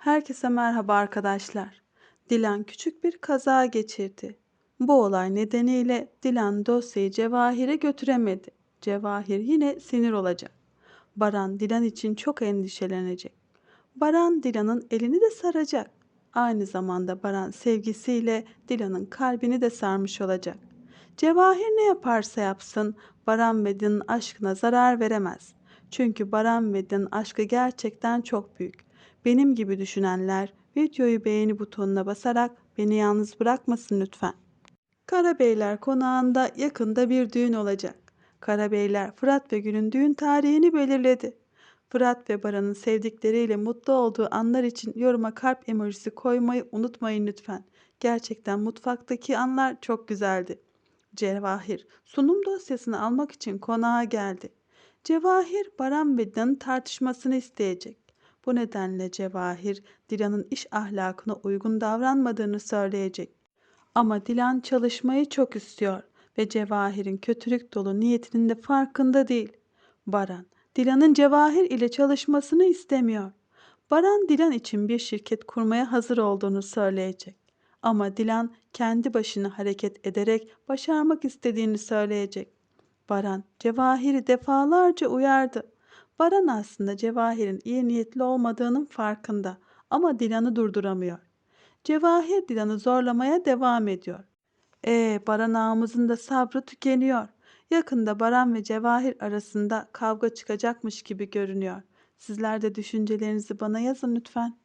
Herkese merhaba arkadaşlar. Dilan küçük bir kaza geçirdi. Bu olay nedeniyle Dilan dosyayı Cevahir'e götüremedi. Cevahir yine sinir olacak. Baran Dilan için çok endişelenecek. Baran Dilan'ın elini de saracak. Aynı zamanda Baran sevgisiyle Dilan'ın kalbini de sarmış olacak. Cevahir ne yaparsa yapsın Baran ve Dilan'ın aşkına zarar veremez. Çünkü Baran ve Dilan'ın aşkı gerçekten çok büyük. Benim gibi düşünenler videoyu beğeni butonuna basarak beni yalnız bırakmasın lütfen. Karabeyler konağında yakında bir düğün olacak. Karabeyler Fırat ve Gül'ün düğün tarihini belirledi. Fırat ve Baran'ın sevdikleriyle mutlu olduğu anlar için yoruma kalp emojisi koymayı unutmayın lütfen. Gerçekten mutfaktaki anlar çok güzeldi. Cevahir sunum dosyasını almak için konağa geldi. Cevahir Baran ve Dilan'ın tartışmasını isteyecek. Bu nedenle Cevahir Dilan'ın iş ahlakına uygun davranmadığını söyleyecek. Ama Dilan çalışmayı çok istiyor ve Cevahir'in kötülük dolu niyetinin de farkında değil. Baran, Dilan'ın Cevahir ile çalışmasını istemiyor. Baran Dilan için bir şirket kurmaya hazır olduğunu söyleyecek. Ama Dilan kendi başına hareket ederek başarmak istediğini söyleyecek. Baran, Cevahir'i defalarca uyardı. Baran aslında Cevahir'in iyi niyetli olmadığının farkında ama Dilan'ı durduramıyor. Cevahir Dilan'ı zorlamaya devam ediyor. E Baran ağamızın da sabrı tükeniyor. Yakında Baran ve Cevahir arasında kavga çıkacakmış gibi görünüyor. Sizler de düşüncelerinizi bana yazın lütfen.